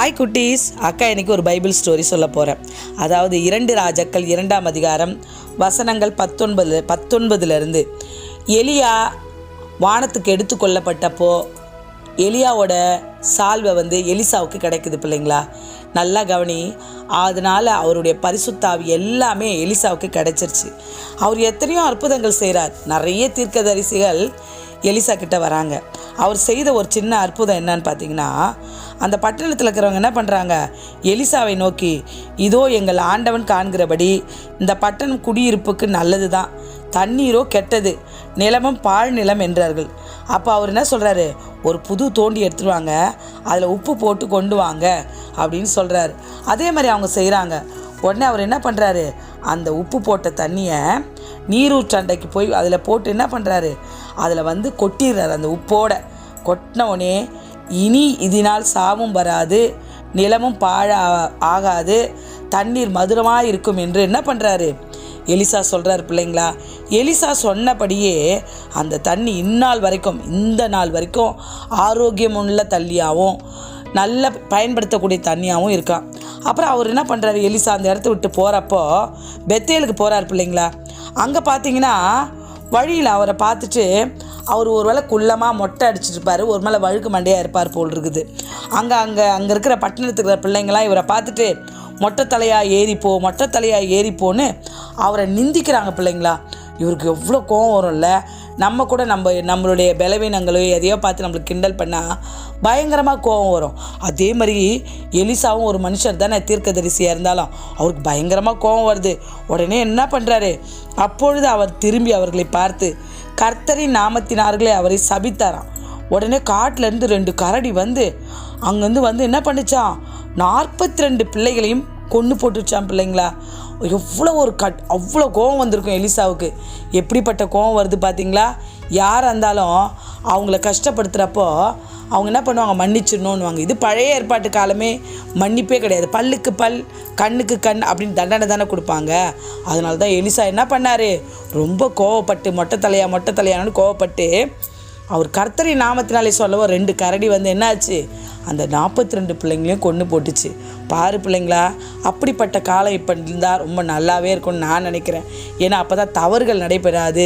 Hi குட்டீஸ். அக்கா இன்னைக்கு ஒரு பைபிள் ஸ்டோரி சொல்ல போகிறேன் அதாவது இரண்டு ராஜாக்கள் இரண்டாம் அதிகாரம் வசனங்கள் பத்தொன்பது பத்தொன்பதுலேருந்து எலியா வானத்துக்கு எடுத்து கொள்ளப்பட்டப்போ எலியாவோட சால்வை வந்து எலிசாவுக்கு கிடைக்குது பிள்ளைங்களா? நல்லா கவனி. அதனால் அவருடைய பரிசுத்தாவி எல்லாமே எலிசாவுக்கு கிடைச்சிருச்சு. அவர் எத்தனையோ அற்புதங்கள் செய்கிறார் நிறைய தீர்க்கதரிசிகள் எலிசா கிட்ட வராங்க. அவர் செய்த ஒரு சின்ன அற்புதம் என்னன்னு பார்த்தீங்கன்னா அந்த பட்டணத்தில் இருக்கிறவங்க என்ன பண்ணுறாங்க எலிசாவை நோக்கி இதோ எங்கள் ஆண்டவன் காண்கிறபடி இந்த பட்டணம் குடியிருப்புக்கு நல்லது தான் தண்ணீரோ கெட்டது நிலமும் பாழ் நிலம் என்றார்கள். அப்போ அவர் என்ன சொல்கிறாரு ஒரு புது தோண்டி எடுத்துருவாங்க அதில் உப்பு போட்டு கொண்டு வாங்க அப்படின்னு சொல்கிறாரு அதே மாதிரி அவங்க செய்கிறாங்க உடனே அவர் என்ன பண்ணுறாரு அந்த உப்பு போட்ட தண்ணியை நீரூற்றண்டைக்கு போய் அதில் போட்டு என்ன பண்ணுறாரு அதில் வந்து கொட்டிடுறார் அந்த உப்போட. கொட்டின உடனே இனி இதனால் சாவும் வராது நிலமும் பாழ ஆகாது தண்ணீர் மதுரமாக இருக்கும் என்று என்ன பண்ணுறாரு எலிசா சொல்கிறார் பிள்ளைங்களா எலிசா சொன்னபடியே அந்த தண்ணி இந்நாள் வரைக்கும் இந்த நாள் வரைக்கும் ஆரோக்கியமுள்ள தண்ணியாகவும் நல்ல பயன்படுத்தக்கூடிய தண்ணியாகவும் இருக்கான் அப்புறம் அவர் என்ன பண்ணுறாரு எலிசா அந்த இடத்த விட்டு போகிறப்போ பெத்தேலுக்கு போகிறார் பிள்ளைங்களா. அங்கே பார்த்தீங்கன்னா வழியில் அவரை பார்த்துட்டு அவர் ஒரு வேளை குள்ளமாக மொட்டை அடிச்சிருப்பார் ஒரு மேலே வழுக்கு மண்டையாக இருப்பார் போல் இருக்குது. அங்கே அங்கே அங்கே இருக்கிற பட்டணத்துக்கு இருக்கிற பிள்ளைங்களாம் இவரை பார்த்துட்டு மொட்டை தலையாக ஏறிப்போ மொட்டை தலையாக ஏறிப்போன்னு அவரை நிந்திக்கிறாங்க பிள்ளைங்களா. இவருக்கு எவ்வளோ கோவம் வரும்ல? நம்ம கூட நம்ம நம்மளுடைய பலவீனங்களோ எதையோ பார்த்து நம்மளுக்கு கிண்டல் பண்ணால் பயங்கரமாக கோவம் வரும். அதே மாதிரி எலிசாவும் ஒரு மனுஷர் தானே தீர்க்கதரிசியாக இருந்தாலும் அவருக்கு பயங்கரமாக கோவம் வருது. உடனே என்ன பண்ணுறாரு அப்பொழுது அவர் திரும்பி அவர்களை பார்த்து கர்த்தரின் நாமத்தினார்களே அவரை சபித்தாராம். உடனே காட்டிலேருந்து ரெண்டு கரடி வந்து அங்கேருந்து வந்து என்ன பண்ணுச்சான் நாற்பத்தி ரெண்டு பிள்ளைகளையும் கொன்று போட்டுச்சான் பிள்ளைங்களா? எவ்வளோ ஒரு கட் அவ்வளோ கோவம் வந்திருக்கும் எலிசாவுக்கு. எப்படிப்பட்ட கோவம் வருது பார்த்தீங்களா யாராக இருந்தாலும் அவங்கள கஷ்டப்படுத்துகிறப்போ அவங்க என்ன பண்ணுவாங்க? மன்னிச்சிடணுன்னுவாங்க இது பழைய ஏற்பாட்டு காலமே மன்னிப்பே கிடையாது. பல்லுக்கு பல் கண்ணுக்கு கண் அப்படின்னு தண்டனை தானே கொடுப்பாங்க. அதனால தான் எலிசா என்ன பண்ணார்? ரொம்ப கோவப்பட்டு மொட்டை தலையா மொட்டை தலையானு கோவப்பட்டு அவர் கர்த்தரி நாமத்தினாலே சொல்லவோ ரெண்டு கரடி வந்து என்னாச்சு? அந்த நாற்பத்தி ரெண்டு பிள்ளைங்களையும் கொண்டு போட்டுச்சு. பாரு பிள்ளைங்களா அப்படிப்பட்ட காலம் இப்போ இருந்தால் ரொம்ப நல்லாவே இருக்கும்னு நான் நினைக்கிறேன். ஏன்னா அப்போ தான் தவறுகள் நடைபெறாது.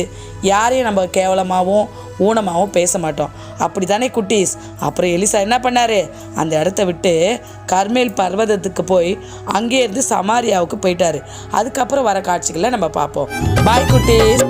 யாரையும் நம்ம கேவலமாகவும் ஊனமாகவும் பேச மாட்டோம். அப்படி தானே குட்டீஸ்? அப்புறம் எலிசா என்ன பண்ணார்? அந்த இடத்த விட்டு கர்மேல் பர்வதத்துக்கு போய் அங்கே இருந்து சமாரியாவுக்கு போயிட்டார். அதுக்கப்புறம் வர காட்சிகளை நம்ம பார்ப்போம். பாய் குட்டீஸ்.